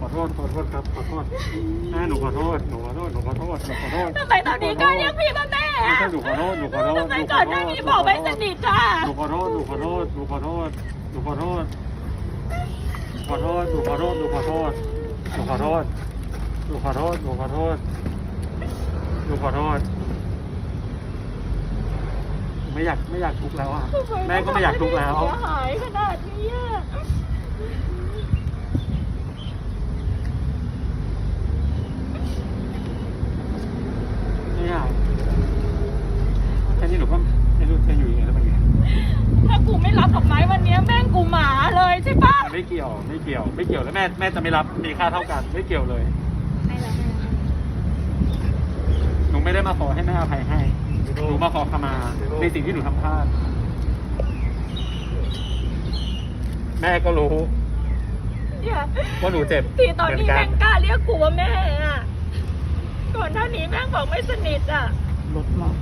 ขอโทษขอโทษครับขอโทษแม่หนูขอโทษหนูขอโทษหนูขอโทษหนูขอโทษทำไมตอนนี้กล้าเรียกพี่ว่าแม่ไม่อะใช่หนูขอโทษหนูขอโทษทำไมก่อนหน้านี้บอกไม่สนิทอะหนูขอโทษหนูขอโทษหนูขอโทษหนูขอโทษขอโทษหนูขอโทษหนูขอโทษหนูขอโทษหนูขอโทษหนูขอโทษหนูขอโทษไม่อยากไม่อยากทุกข์แล้วอะแม่ก็ไม่อยากทุกข์แล้วเสียหายขนาดนี้อะ ไม่อยากแค่นี้หนูก็ไม่รู้จะอยู่ยังไงแล้วมันไง ถ้ากูไม่รับดอกไม้วันเนี้ยแม่งกูหมาเลยใช่ปะ มัน ไม่เกี่ยว ไม่เกี่ยว ไม่เกี่ยวแล้วแม่แม่จะไม่รับมีค่าเท่ากัน ไม่เกี่ยวเลย ไม่แล้วหนูไม่ได้มาขอให้แม่อภัยให้ หนูมาขอขมาในสิ่งที่หนูทำพลาด แม่ก็รู้เนี่ยว่าหนูเจ็บที่ตอนเหมืนี้กัแม่งกล้าเรียกกูว่าแม่อะก่อนหน้านี้แม่งบอกไม่สนิทอะรถล็อก